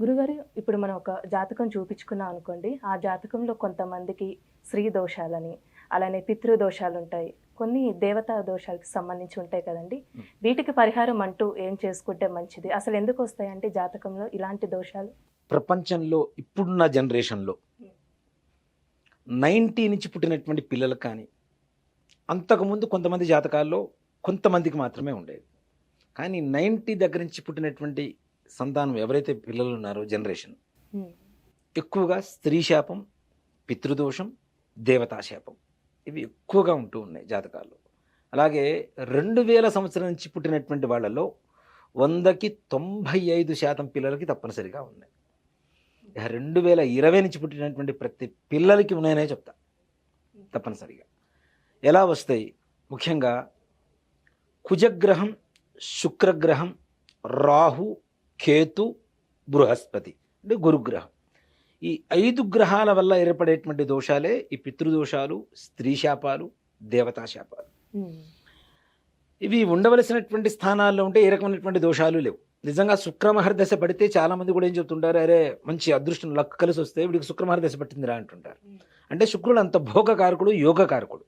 గురుగారు ఇప్పుడు మనం ఒక జాతకం చూపించుకున్నాం అనుకోండి. ఆ జాతకంలో కొంతమందికి స్త్రీ దోషాలని అలానే పితృ దోషాలు ఉంటాయి. కొన్ని దేవతా దోషాలకు సంబంధించి ఉంటాయి కదండి. వీటికి పరిహారం అంటూ ఏం చేసుకుంటే మంచిది? అసలు ఎందుకు వస్తాయంటే జాతకంలో ఇలాంటి దోషాలు? ప్రపంచంలో ఇప్పుడున్న జనరేషన్లో నైంటీ నుంచి పుట్టినటువంటి పిల్లలు కానీ అంతకుముందు కొంతమంది జాతకాల్లో కొంతమందికి మాత్రమే ఉండేది. కానీ నైంటీ దగ్గర నుంచి పుట్టినటువంటి సంతానం ఎవరైతే పిల్లలు ఉన్నారో జనరేషన్ ఎక్కువగా స్త్రీ శాపం పితృదోషం దేవతాశాపం ఇవి ఎక్కువగా ఉంటూ ఉన్నాయి జాతకాల్లో. అలాగే రెండు వేల సంవత్సరం నుంచి పుట్టినటువంటి వాళ్ళలో వందకి తొంభై ఐదు శాతం పిల్లలకి తప్పనిసరిగా ఉన్నాయి. రెండు వేల ఇరవై నుంచి పుట్టినటువంటి ప్రతి పిల్లలకి ఉన్నాయనే చెప్తా. తప్పనిసరిగా. ఎలా వస్తాయి? ముఖ్యంగా కుజగ్రహం శుక్రగ్రహం రాహు కేతు బృహస్పతి అంటే గురుగ్రహం. ఈ ఐదు గ్రహాల వల్ల ఏర్పడేటువంటి దోషాలే ఈ పితృదోషాలు స్త్రీ శాపాలు దేవతా శాపాలు. ఇవి ఉండవలసినటువంటి స్థానాల్లో ఉంటే ఏ రకమైనటువంటి దోషాలు లేవు. నిజంగా శుక్రమహర్ దశ పడితే చాలా మంది కూడా ఏం చెప్తుంటారు అరే మంచి అదృష్టం లక్ కలిసి వస్తే వీడికి శుక్రమహర్ దశ పట్టిందిరా అంటుంటారు. అంటే శుక్రుడు అంత భోగకారకుడు యోగకారకుడు.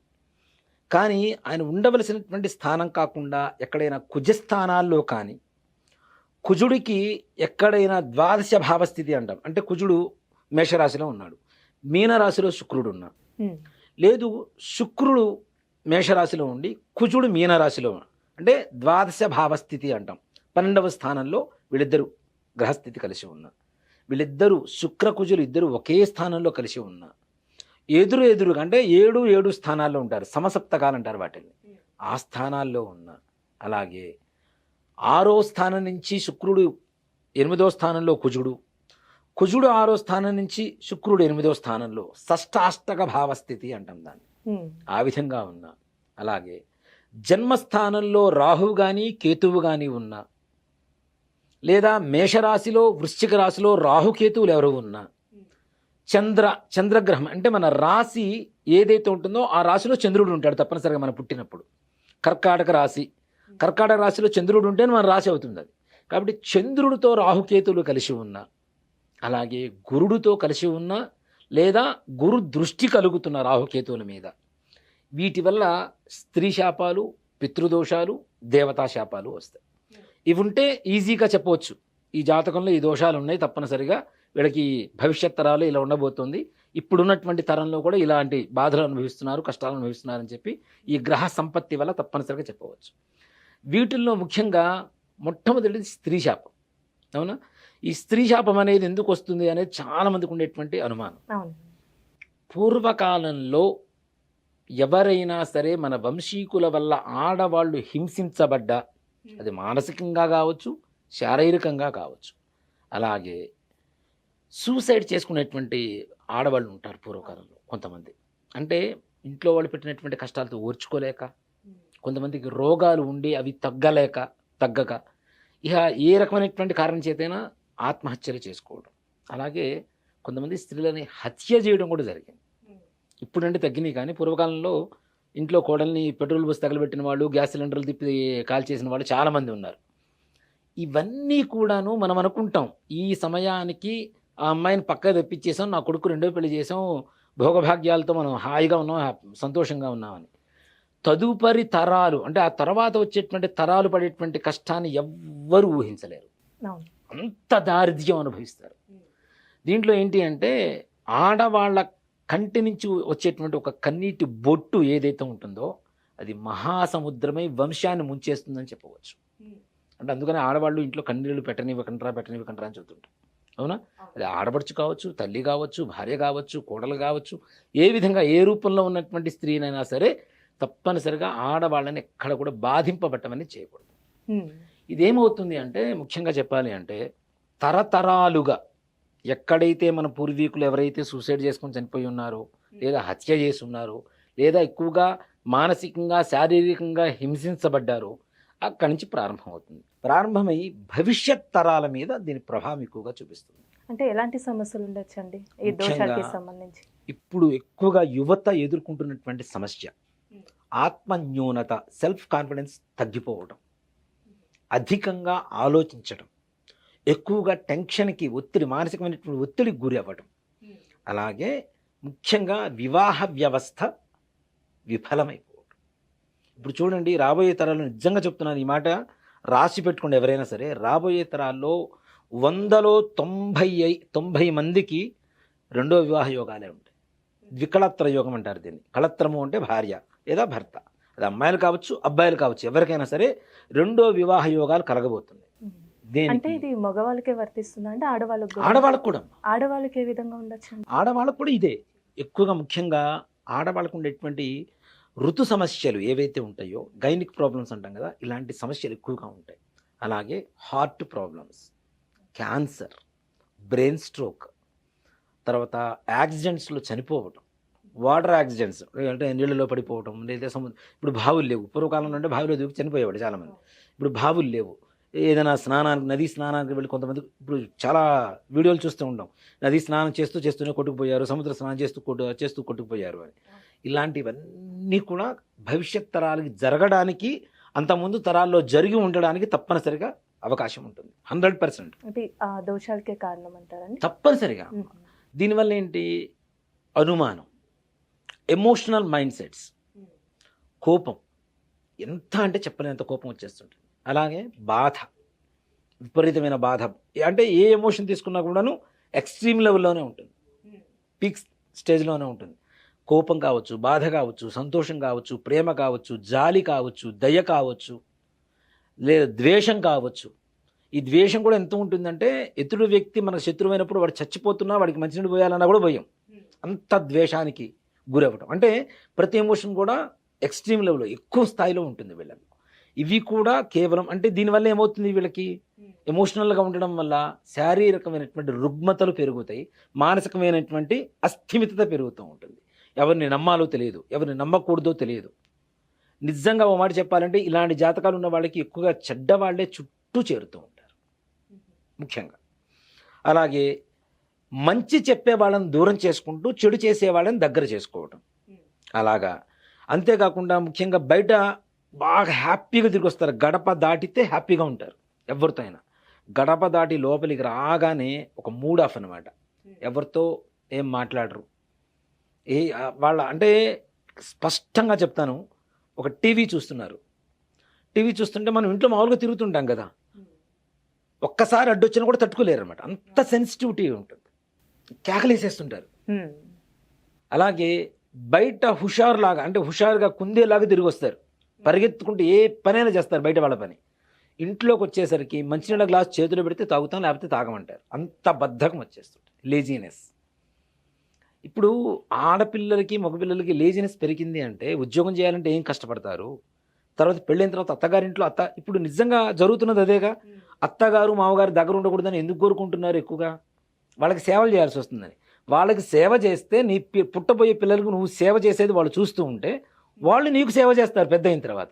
కానీ ఆయన ఉండవలసినటువంటి స్థానం కాకుండా ఎక్కడైనా కుజస్థానాల్లో కానీ కుజుడికి ఎక్కడైనా ద్వాదశ భావస్థితి అంటాం. అంటే కుజుడు మేషరాశిలో ఉన్నాడు. మీనరాశిలో శుక్రుడు ఉన్నాడు. లేదు శుక్రుడు మేషరాశిలో ఉండి కుజుడు మీనరాశిలో అంటే ద్వాదశ భావస్థితి అంటాం. పన్నెండవ స్థానంలో వీళ్ళిద్దరు గ్రహస్థితి కలిసి ఉన్నారు. వీళ్ళిద్దరూ శుక్ర కుజులు ఇద్దరు ఒకే స్థానంలో కలిసి ఉన్నారు. ఎదురు ఎదురుగా అంటే ఏడు ఏడు స్థానాల్లో ఉంటారు. సమసప్తకాలు అంటారు వాటిని. ఆ స్థానాల్లో ఉన్నారు. అలాగే ఆరో స్థానం నుంచి శుక్రుడు ఎనిమిదో స్థానంలో కుజుడు. కుజుడు ఆరో స్థానం నుంచి శుక్రుడు ఎనిమిదో స్థానంలో షష్టాష్టక భావస్థితి అంటాం దాన్ని. ఆ విధంగా ఉన్నా. అలాగే జన్మస్థానంలో రాహువు కానీ కేతువు కానీ ఉన్నా. లేదా మేషరాశిలో వృశ్చిక రాశిలో రాహుకేతువులు ఎవరు ఉన్నా. చంద్ర చంద్రగ్రహం అంటే మన రాశి ఏదైతే ఉంటుందో ఆ రాశిలో చంద్రుడు ఉంటాడు తప్పనిసరిగా మనం పుట్టినప్పుడు. కర్కాటక రాశి కర్కాటక రాశిలో చంద్రుడు ఉంటే మన రాశి అవుతుంది అది. కాబట్టి చంద్రుడితో రాహుకేతులు కలిసి ఉన్నా అలాగే గురుడితో కలిసి ఉన్నా లేదా గురు దృష్టి కలుగుతున్న రాహుకేతువుల మీద వీటి వల్ల స్త్రీ శాపాలు పితృదోషాలు దేవతా శాపాలు వస్తాయి. ఇవి ఉంటే ఈజీగా చెప్పవచ్చు. ఈ జాతకంలో ఈ దోషాలు ఉన్నాయి తప్పనిసరిగా. వీళ్ళకి భవిష్యత్ తరాలు ఇలా ఉండబోతుంది. ఇప్పుడున్నటువంటి తరంలో కూడా ఇలాంటి బాధలు అనుభవిస్తున్నారు కష్టాలు అనుభవిస్తున్నారని చెప్పి ఈ గ్రహ సంపత్తి వల్ల తప్పనిసరిగా చెప్పవచ్చు. వీటిల్లో ముఖ్యంగా మొట్టమొదటిది స్త్రీ శాపం. అవునా? ఈ స్త్రీ శాపం అనేది ఎందుకు వస్తుంది అనేది చాలా మందికి ఉండేటువంటి అనుమానం. పూర్వకాలంలో ఎవరైనా సరే మన వంశీకుల వల్ల ఆడవాళ్ళు హింసించబడ్డా అది మానసికంగా కావచ్చు శారీరకంగా కావచ్చు. అలాగే సూసైడ్ చేసుకునేటువంటి ఆడవాళ్ళు ఉంటారు పూర్వకాలంలో కొంతమంది. అంటే ఇంట్లో వాళ్ళు పెట్టినటువంటి కష్టాలతో ఓర్చుకోలేక కొంతమందికి రోగాలు ఉండి అవి తగ్గలేక తగ్గక ఇక ఏ రకమైనటువంటి కారణం చేతైనా ఆత్మహత్యలు చేసుకోవడం. అలాగే కొంతమంది స్త్రీలని హత్య చేయడం కూడా జరిగింది. ఇప్పుడంటే తగ్గినాయి కానీ పూర్వకాలంలో ఇంట్లో కోడల్ని పెట్రోల్ బస్ తగలబెట్టిన వాళ్ళు గ్యాస్ సిలిండర్లు తిప్పి కాల్ చేసిన వాళ్ళు చాలామంది ఉన్నారు. ఇవన్నీ కూడాను మనం అనుకుంటాం ఈ సమయానికి ఆ అమ్మాయిని పక్క తెప్పించేసాం నా కొడుకు రెండో పెళ్ళి చేసాం భోగభాగ్యాలతో మనం హాయిగా ఉన్నాం సంతోషంగా ఉన్నామని. తదుపరి తరాలు అంటే ఆ తర్వాత వచ్చేటువంటి తరాలు పడేటువంటి కష్టాన్ని ఎవ్వరూ ఊహించలేరు. అంత దారిద్ర్యం అనుభవిస్తారు. దీంట్లో ఏంటి అంటే ఆడవాళ్ళ కంటి నుంచి వచ్చేటువంటి ఒక కన్నీటి బొట్టు ఏదైతే ఉంటుందో అది మహాసముద్రమై వంశాన్ని ముంచేస్తుందని చెప్పవచ్చు. అంటే అందుకని ఆడవాళ్ళు ఇంట్లో కన్నీళ్ళు పెట్టనివ్వకండ్రా పెట్టనివ్వకండ్రా అని చెబుతుంటారు. అవునా. అది ఆడపడుచు కావచ్చు తల్లి కావచ్చు భార్య కావచ్చు కోడలు కావచ్చు ఏ విధంగా ఏ రూపంలో ఉన్నటువంటి స్త్రీనైనా సరే తప్పనిసరిగా ఆడవాళ్ళని ఎక్కడ కూడా బాధింపబట్టమని చేయకూడదు. ఇదేమవుతుంది అంటే ముఖ్యంగా చెప్పాలి అంటే తరతరాలుగా ఎక్కడైతే మన పూర్వీకులు ఎవరైతే సూసైడ్ చేసుకొని చనిపోయి ఉన్నారో లేదా హత్య చేస్తున్నారు లేదా ఎక్కువగా మానసికంగా శారీరకంగా హింసించబడ్డారు అక్కడి నుంచి ప్రారంభమవుతుంది. ప్రారంభమై భవిష్యత్ తరాల మీద దీని ప్రభావం ఎక్కువగా చూపిస్తుంది. అంటే ఎలాంటి సమస్యలు ఉండొచ్చండి? ఈ దోషాలకి సంబంధించి. ఇప్పుడు ఎక్కువగా యువత ఎదుర్కొంటున్నటువంటి సమస్య ఆత్మన్యూనత సెల్ఫ్ కాన్ఫిడెన్స్ తగ్గిపోవడం అధికంగా ఆలోచించడం ఎక్కువగా టెన్షన్కి ఒత్తిడి మానసికమైనటువంటి ఒత్తిడికి గురి అవ్వడం అలాగే ముఖ్యంగా వివాహ వ్యవస్థ విఫలమైపోవడం ఇప్పుడు చూడండి రాబోయే తరాలు నిజంగా చెప్తున్నాను ఈ మాట రాసి పెట్టుకోండి ఎవరైనా సరే. రాబోయే తరాల్లో వందలో తొంభై తొంభై మందికి రెండో వివాహ యోగాలే ఉంటాయి. ద్వికళత్ర యోగం అంటారు దీన్ని. కళత్రము అంటే భార్య. లేదా భర్త. అది అమ్మాయిలు కావచ్చు అబ్బాయిలు కావచ్చు ఎవరికైనా సరే రెండో వివాహ యోగాలు కలగబోతుంది. అంటే ఇది మగవాళ్ళకే వర్తిస్తుందా? అంటే ఆడవాళ్ళకి కూడా? ఆడవాళ్ళకు కూడా. ఆడవాళ్ళకి ఏ విధంగా ఉండొచ్చు? ఆడవాళ్ళకు కూడా ఇదే. ఎక్కువగా ముఖ్యంగా ఆడవాళ్ళకు ఉండేటువంటి ఋతు సమస్యలు ఏవైతే ఉంటాయో గైనిక్ ప్రాబ్లమ్స్ అంటాం కదా ఇలాంటి సమస్యలు ఎక్కువగా ఉంటాయి. అలాగే heart problems cancer brain stroke తర్వాత యాక్సిడెంట్స్లో చనిపోవటం వాటర్ యాక్సిడెంట్స్ అంటే నీళ్ళలో పడిపోవటం లేదా సముద్రం ఇప్పుడు బావులు లేవు. పూర్వకాలంలో అంటే బావిలో దూకి చనిపోయేవాడు చాలామంది. ఇప్పుడు బావులు లేవు. ఏదైనా స్నానానికి నదీ స్నానానికి వెళ్ళి కొంతమంది ఇప్పుడు చాలా వీడియోలు చూస్తూ ఉంటాం. నది స్నానం చేస్తూ చేస్తూనే కొట్టుకుపోయారు సముద్ర స్నానం చేస్తూ కొట్టు చేస్తూ కొట్టుకుపోయారు అని. ఇలాంటివన్నీ కూడా భవిష్యత్ తరాలకి జరగడానికి అంతకుముందు తరాల్లో జరిగి ఉండడానికి తప్పనిసరిగా అవకాశం ఉంటుంది. Hundred percent. దోషాలకే కారణం అంటారండి? తప్పనిసరిగా. దీనివల్ల ఏంటి? అనుమానం. ఎమోషనల్ మైండ్ సెట్స్ కోపం. ఎంత అంటే చెప్పలేనంత కోపం వచ్చేస్తుంటుంది. అలాగే బాధ. విపరీతమైన బాధ. అంటే ఏ ఎమోషన్ తీసుకున్నా కూడాను ఎక్స్ట్రీమ్ లెవెల్లోనే ఉంటుంది. పీక్ స్టేజ్లోనే ఉంటుంది. కోపం కావచ్చు బాధ కావచ్చు సంతోషం కావచ్చు ప్రేమ కావచ్చు జాలి కావచ్చు దయ కావచ్చు లేదా ద్వేషం కావచ్చు. ఈ ద్వేషం కూడా ఎంత ఉంటుందంటే ఎదురు వ్యక్తి మన శత్రువైనప్పుడు వాడు చచ్చిపోతున్నా వాడికి మంచినీళ్ళు పోయాలన్నా కూడా భయం అంత ద్వేషానికి గురవ్వడం అంటే ప్రతి ఎమోషన్ కూడా ఎక్స్ట్రీమ్ లెవెల్లో ఎక్కువ స్థాయిలో ఉంటుంది వీళ్ళకి ఇవి కూడా కేవలం అంటే దీనివల్ల ఏమవుతుంది వీళ్ళకి? ఎమోషనల్గా ఉండడం వల్ల శారీరకమైనటువంటి రుగ్మతలు పెరుగుతాయి మానసికమైనటువంటి అస్థిమితత పెరుగుతూ ఉంటుంది. ఎవరిని నమ్మాలో తెలియదు ఎవరిని నమ్మకూడదో తెలియదు. నిజంగా ఓ మాట చెప్పాలంటే ఇలాంటి జాతకాలు ఉన్న వాళ్ళకి ఎక్కువగా చెడ్డ వాళ్ళే చుట్టూ చేరుతూ ఉంటారు. ముఖ్యంగా. అలాగే మంచి చెప్పే వాళ్ళని దూరం చేసుకుంటూ చెడు చేసే వాళ్ళని దగ్గర చేసుకోవటం. అలాగా. అంతేకాకుండా ముఖ్యంగా బయట బాగా హ్యాపీగా తిరిగి వస్తారు గడప దాటితే హ్యాపీగా ఉంటారు. ఎవరితో అయినా. గడప దాటి లోపలికి రాగానే ఒక మూడ్ ఆఫ్ అనమాట ఎవరితో ఏం మాట్లాడరు. ఏ వాళ్ళ అంటే స్పష్టంగా చెప్తాను. ఒక టీవీ చూస్తున్నారు. టీవీ చూస్తుంటే మనం ఇంట్లో మామూలుగా తిరుగుతుంటాం కదా. ఒక్కసారి అడ్డొచ్చినా కూడా తట్టుకోలేరు అనమాట అంత సెన్సిటివిటీ ఉంటుంది. కేకలేసేస్తుంటారు. అలాగే బయట హుషారులాగా అంటే హుషారుగా కుందేలాగా తిరిగి వస్తారు పరిగెత్తుకుంటూ ఏ పనైనా చేస్తారు బయట వాళ్ళ పని. ఇంట్లోకి వచ్చేసరికి మంచినీళ్ళ గ్లాస్ చేతిలో పెడితే తాగుతాం లేకపోతే తాగమంటారు. అంత బద్ధకం వచ్చేస్తుంది లేజీనెస్ ఇప్పుడు ఆడపిల్లలకి మగపిల్లలకి లేజినెస్ పెరిగింది అంటే ఉద్యోగం చేయాలంటే ఏం కష్టపడతారు? తర్వాత పెళ్ళైన తర్వాత అత్తగారింట్లో అత్త ఇప్పుడు నిజంగా జరుగుతున్నది అదేగా? అత్తగారు మామగారు దగ్గర ఉండకూడదని ఎందుకు కోరుకుంటున్నారు ఎక్కువగా? వాళ్ళకి సేవలు చేయాల్సి వస్తుందని. వాళ్ళకి సేవ చేస్తే నీ పి- పుట్టబోయే పిల్లలకు నువ్వు సేవ చేసేది వాళ్ళు చూస్తూ ఉంటే వాళ్ళు నీకు సేవ చేస్తారు పెద్ద అయిన తర్వాత.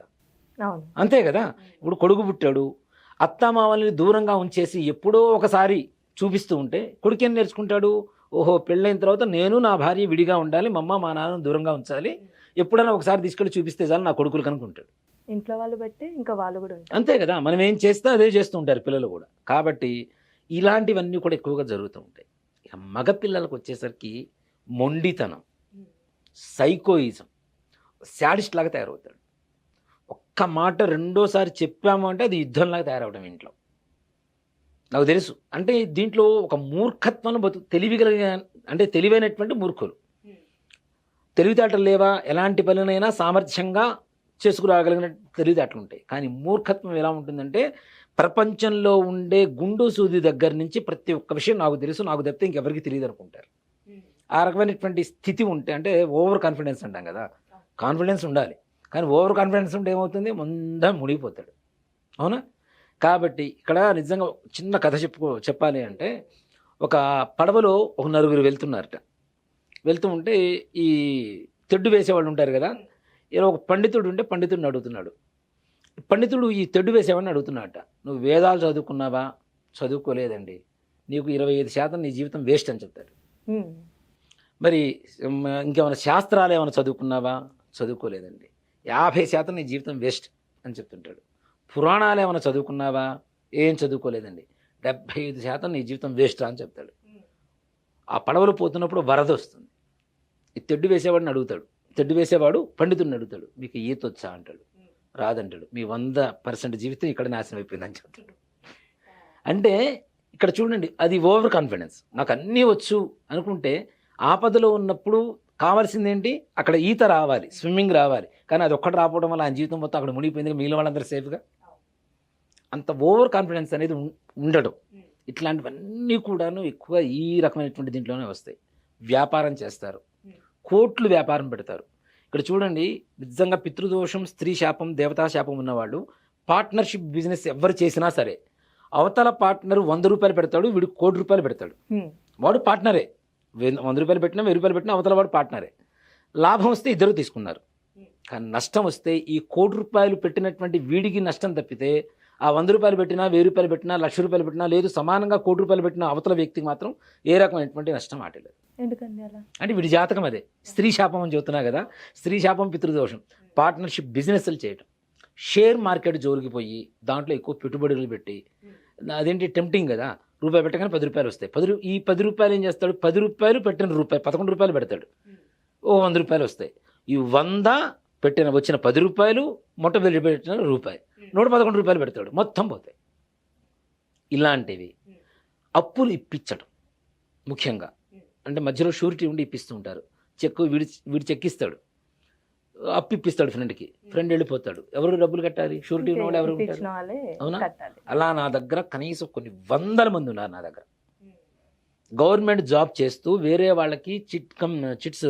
అంతే కదా? ఇప్పుడు కొడుకు పుట్టాడు. అత్తామామల్ని దూరంగా ఉంచేసి ఎప్పుడో ఒకసారి చూపిస్తూ ఉంటే కొడుకు ఏం నేర్చుకుంటాడు? ఓహో పెళ్ళైన తర్వాత నేను నా భార్య విడిగా ఉండాలి మా అమ్మ మా నాన్న దూరంగా ఉంచాలి. ఎప్పుడైనా ఒకసారి తీసుకెళ్ళి చూపిస్తే చాలు నా కొడుకులు కనుక్కుంటాడు. ఇంట్లో వాళ్ళు బట్టి ఇంకా వాళ్ళు కూడా ఉంటారు. అంతే కదా? మనం ఏం చేస్తే అదే చేస్తూ ఉంటారు పిల్లలు కూడా. కాబట్టి ఇలాంటివన్నీ కూడా ఎక్కువగా జరుగుతూ ఉంటాయి. ఇక మగపిల్లలకు వచ్చేసరికి మొండితనం సైకోయిజం శాడిస్ట్ లాగా తయారవుతాడు. ఒక్క మాట రెండోసారి చెప్పాము అంటే అది యుద్ధంలాగా తయారవడం ఇంట్లో. నాకు తెలుసు. అంటే దీంట్లో ఒక మూర్ఖత్వం బతు తెలివిగలిగిన అంటే తెలివైనటువంటి మూర్ఖులు. తెలివితేటలు లేవా? ఎలాంటి పనినైనా సామర్థ్యంగా చేసుకురాగలిగిన తెలివితేటలు ఉంటాయి కానీ మూర్ఖత్వం ఎలా ఉంటుందంటే ప్రపంచంలో ఉండే గుండు సూది దగ్గర నుంచి ప్రతి ఒక్క విషయం నాకు తెలుసు నాకు తప్పితే ఇంకెవరికి తెలియదు అనుకుంటారు. ఆ రకమైనటువంటి స్థితి ఉంటే అంటే ఓవర్ కాన్ఫిడెన్స్ అంటాం కదా. కాన్ఫిడెన్స్ ఉండాలి. కానీ ఓవర్ కాన్ఫిడెన్స్ ఉంటే ఏమవుతుంది? ముందా మునిగిపోతాడు. అవునా? కాబట్టి ఇక్కడ నిజంగా చిన్న కథ చెప్పుకో చెప్పాలి అంటే ఒక పడవలో ఒక నలుగురు వెళ్తున్నారట. వెళ్తూ ఉంటే ఈ తెడ్డు వేసేవాళ్ళు ఉంటారు కదా. ఇలా ఒక పండితుడు ఉంటే పండితుడిని అడుగుతున్నాడు. పండితుడు ఈ తెడ్డు వేసేవాడిని అడుగుతున్నాడట. నువ్వు వేదాలు చదువుకున్నావా? చదువుకోలేదండి. నీకు ఇరవై ఐదు శాతం నీ జీవితం వేస్ట్ అని చెప్తాడు. మరి ఇంకేమైనా శాస్త్రాలు ఏమైనా చదువుకున్నావా? చదువుకోలేదండి. యాభై శాతం నీ జీవితం వేస్ట్ అని చెప్తుంటాడు. పురాణాలు ఏమైనా చదువుకున్నావా? ఏం చదువుకోలేదండి. డెబ్భై ఐదు శాతం నీ జీవితం వేస్ట్ అని చెప్తాడు. ఆ పడవలు పోతున్నప్పుడు వరద వస్తుంది. ఈ తెడ్డు వేసేవాడిని అడుగుతాడు. తెడ్డు వేసేవాడు పండితుడిని అడుగుతాడు. మీకు ఈత వచ్చా? అంటాడు. రాదంటాడు. మీ వంద పర్సెంట్ జీవితం ఇక్కడ నాశనం అయిపోయిందని చెప్తాడు. అంటే ఇక్కడ చూడండి అది ఓవర్ కాన్ఫిడెన్స్ నాకు అన్నీ వచ్చు అనుకుంటే ఆపదలో ఉన్నప్పుడు కావాల్సింది ఏంటి అక్కడ ఈత రావాలి స్విమ్మింగ్ రావాలి. కానీ అది ఒక్కటి రాకపోవడం వల్ల ఆయన జీవితం మొత్తం అక్కడ మునిగిపోయింది మిగిలిన వాళ్ళందరూ సేఫ్గా అంత ఓవర్ కాన్ఫిడెన్స్ అనేది ఉండడం. ఇట్లాంటివన్నీ కూడాను ఎక్కువ ఈ రకమైనటువంటి దీంట్లోనే వస్తాయి. వ్యాపారం చేస్తారు. కోట్లు వ్యాపారం పెడతారు. ఇక్కడ చూడండి నిజంగా పితృదోషం స్త్రీ శాపం దేవతా శాపం ఉన్నవాళ్ళు పార్ట్నర్షిప్ బిజినెస్ ఎవరు చేసినా సరే అవతల పార్ట్నర్ వంద రూపాయలు పెడతాడు వీడు కోటి రూపాయలు పెడతాడు. వాడు పార్ట్నరే వంద రూపాయలు పెట్టినా వెయ్యి రూపాయలు పెట్టినా అవతల వాడు పార్ట్నరే లాభం వస్తే ఇద్దరు తీసుకున్నారు. కానీ నష్టం వస్తే ఈ కోటి రూపాయలు పెట్టినటువంటి వీడికి నష్టం తప్పితే ఆ వంద రూపాయలు పెట్టినా వెయ్యి రూపాయలు పెట్టినా లక్ష రూపాయలు పెట్టినా లేదు సమానంగా కోటి రూపాయలు పెట్టిన అవతల వ్యక్తికి మాత్రం ఏ రకమైనటువంటి నష్టం ఆటలేదు. అంటే వీడి జాతకం అదే. స్త్రీ శాపం అని చెబుతున్నా కదా స్త్రీ శాపం పితృదోషం. పార్ట్నర్షిప్ బిజినెస్లు చేయటం. షేర్ మార్కెట్ జోలికి పోయి దాంట్లో ఎక్కువ పెట్టుబడులు పెట్టి అదేంటి టెంప్టింగ్ కదా రూపాయి పెట్టగానే పది రూపాయలు వస్తాయి. పది ఈ పది రూపాయలు ఏం చేస్తాడు? పది రూపాయలు పెట్టిన రూపాయి పదకొండు రూపాయలు పెడతాడు. ఓ వంద రూపాయలు వస్తాయి. ఈ వంద పెట్టిన వచ్చిన పది రూపాయలు మొట్ట వెళ్ళి పెట్టిన రూపాయి. నూట పదకొండు రూపాయలు పెడతాడు. మొత్తం పోతాయి. ఇలాంటివి అప్పులు ఇప్పించడం ముఖ్యంగా. అంటే మధ్యలో షూరిటీ ఉండి ఇప్పిస్తూ ఉంటారు. చెక్ వీడి వీడి చెక్ ఇస్తాడు. అప్పు ఇప్పిస్తాడు ఫ్రెండ్కి ఫ్రెండ్ వెళ్ళిపోతాడు. ఎవరు డబ్బులు కట్టాలి? షూరిటీ ఉన్నవాడు ఎవరు ఉంటారు అవునా? అలా నా దగ్గర కనీసం కొన్ని వందల మంది ఉన్నారు నా దగ్గర. గవర్నమెంట్ జాబ్ చేస్తూ వేరే వాళ్ళకి chit cum chits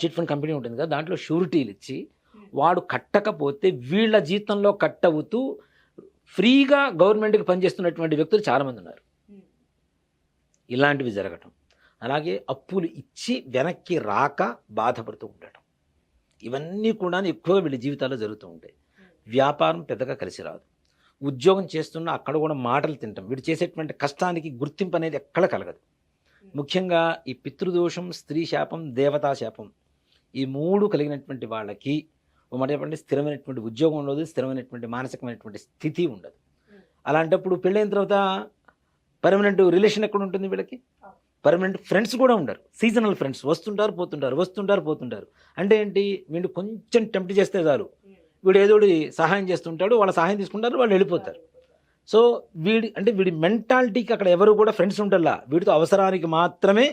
chit fund company ఉంటుంది కదా దాంట్లో షూరిటీలు ఇచ్చి వాడు కట్టకపోతే వీళ్ళ జీతంలో కట్టవుతూ ఫ్రీగా గవర్నమెంట్కి పనిచేస్తున్నటువంటి వ్యక్తులు చాలామంది ఉన్నారు. ఇలాంటివి జరగటం. అలాగే అప్పులు ఇచ్చి వెనక్కి రాక బాధపడుతూ ఉండటం. ఇవన్నీ కూడా ఎక్కువగా వీళ్ళ జీవితాల్లో జరుగుతూ ఉంటాయి. వ్యాపారం పెద్దగా కలిసి రాదు. ఉద్యోగం చేస్తున్నా అక్కడ కూడా మాటలు తింటాం. వీడు చేసేటువంటి కష్టానికి గుర్తింపు అనేది ఎక్కడ కలగదు. ముఖ్యంగా ఈ పితృదోషం స్త్రీ శాపం దేవతా శాపం ఈ మూడు కలిగినటువంటి వాళ్ళకి మాట చెప్పండి? స్థిరమైనటువంటి ఉద్యోగం ఉండదు స్థిరమైనటువంటి మానసికమైనటువంటి స్థితి ఉండదు. అలాంటప్పుడు పెళ్ళైన తర్వాత పర్మనెంట్ రిలేషన్ ఎక్కడ ఉంటుంది వీళ్ళకి? పర్మనెంట్ ఫ్రెండ్స్ కూడా ఉండరు. సీజనల్ ఫ్రెండ్స్ వస్తుంటారు పోతుంటారు వస్తుంటారు పోతుంటారు. అంటే ఏంటి? వీళ్ళు కొంచెం టెంప్ట్ చేస్తే చాలు. వీడు ఏదో ఒకటి సహాయం చేస్తుంటాడు వాళ్ళ సహాయం తీసుకుంటారు వాళ్ళు వెళ్ళిపోతారు. సో వీడి అంటే వీడి మెంటాలిటీకి అక్కడ ఎవరు కూడా ఫ్రెండ్స్ ఉంటల్లా వీడితో అవసరానికి మాత్రమే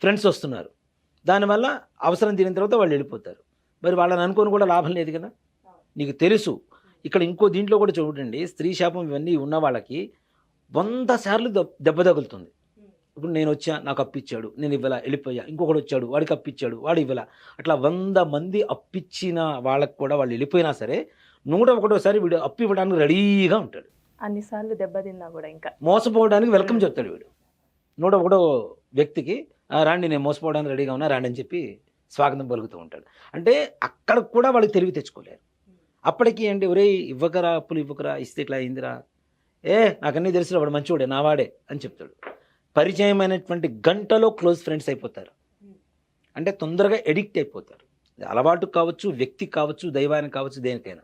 ఫ్రెండ్స్ వస్తున్నారు. దానివల్ల అవసరం తీరిన తర్వాత వాళ్ళు వెళ్ళిపోతారు. మరి వాళ్ళని అనుకొని కూడా లాభం లేదు కదా? నీకు తెలుసు. ఇక్కడ ఇంకో దీంట్లో కూడా చూడండి స్త్రీ శాపం ఇవన్నీ ఉన్న వాళ్ళకి వంద సార్లు దెబ్- దెబ్బ తగులుతుంది. ఇప్పుడు నేను వచ్చా నాకు అప్పిచ్చాడు నేను ఇవ్వలా వెళ్ళిపోయా ఇంకొకడు వచ్చాడు వాడికి అప్పిచ్చాడు వాడు ఇవ్వలా. అట్లా వంద మంది అప్పిచ్చిన వాళ్ళకి కూడా వాళ్ళు వెళ్ళిపోయినా సరే నూట ఒకటోసారి వీడు అప్పు ఇవ్వడానికి రెడీగా ఉంటాడు. అన్నిసార్లు దెబ్బతిన్నా కూడా ఇంకా. మోసపోవడానికి వెల్కమ్ చెప్తాడు వీడు. నూట ఒకటో వ్యక్తికి "ఆ, రాండి నేను మోసపోవడానికి రెడీగా ఉన్నా రాండి అని చెప్పి స్వాగతం పలుకుతూ ఉంటాడు. అంటే అక్కడ కూడా వాళ్ళకి తెలివి తెచ్చుకోలేరు. అప్పటికి ఏంటి ఒరే ఇవ్వకరా అప్పులు ఇవ్వకరా ఇస్తే ఇట్లా అయిందిరా. ఏ నాకన్నీ తెలుసు వాడు మంచివాడే నావాడే అని చెప్తాడు. పరిచయమైనటువంటి గంటలో క్లోజ్ ఫ్రెండ్స్ అయిపోతారు. అంటే తొందరగా ఎడిక్ట్ అయిపోతారు. అలవాటు కావచ్చు వ్యక్తి కావచ్చు దైవానికి కావచ్చు దేనికైనా.